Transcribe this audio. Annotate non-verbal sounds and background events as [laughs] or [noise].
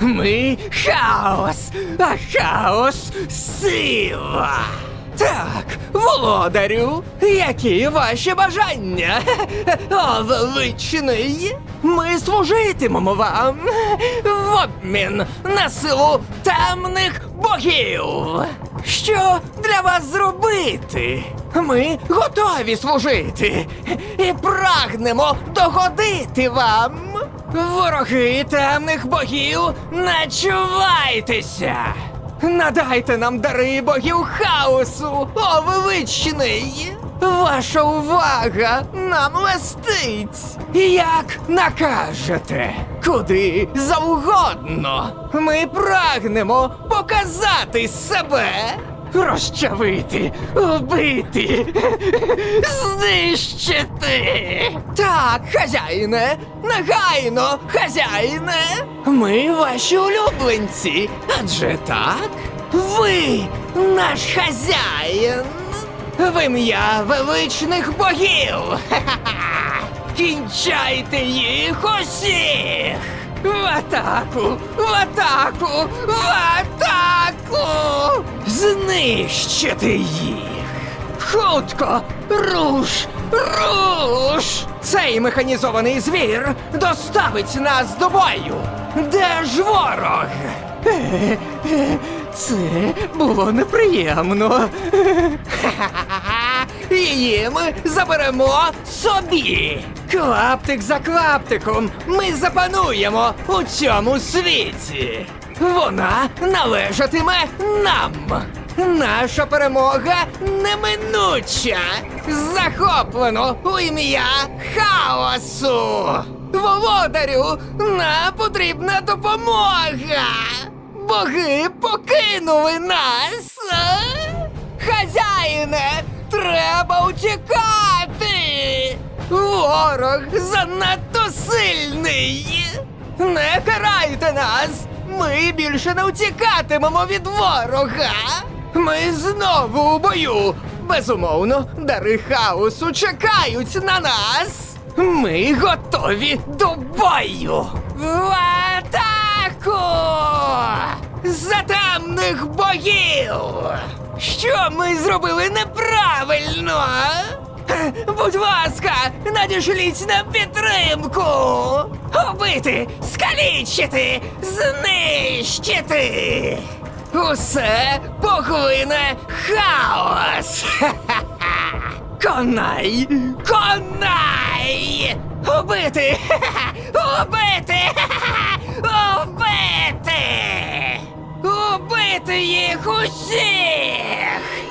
Ми хаос, а хаос сила. Так, володарю, які ваші бажання? О, величний, ми служитимемо вам в обмін на силу темних богів. Що для вас зробити? Ми готові служити і прагнемо догодити вам. Вороги темних богів, начувайтеся! Надайте нам дари богів хаосу, о величний! Ваша увага нам лестить! Як накажете, куди завгодно. Ми прагнемо показати себе, розчавити, вбити, знищити. Так, хазяїне, негайно, хазяїне. Ми ваші улюбленці, адже так? Ви наш хазяїн. В ім'я величних богів. [laughs] Кінчайте їх усіх! В атаку! В атаку! В атаку! Знищити їх! Хутко! Руш! Руш! Цей механізований звір доставить нас до бою! Де ж ворог? Це було неприємно. Ха-ха-ха! Ми заберемо собі. Клаптик за клаптиком ми запануємо у цьому світі. Вона належатиме нам. Наша перемога неминуча. Захоплено у ім'я хаосу. Володарю, нам потрібна допомога. Боги покинули нас. Хазяїне, треба утікати. Ворог занадто сильний. Не карайте нас. Ми більше не утікатимемо від ворога. Ми знову у бою. Безумовно, дари хаосу чекають на нас. Ми готові до бою. В атаку! Затемних богів! Що ми зробили неправильно? Будь ласка, надішліть нам підтримку! Убити, скалічити, знищити! Усе поглине хаос! [laughs] Конай! Конай! Убити! [laughs] Убити! [laughs] Убити! Убити їх усіх!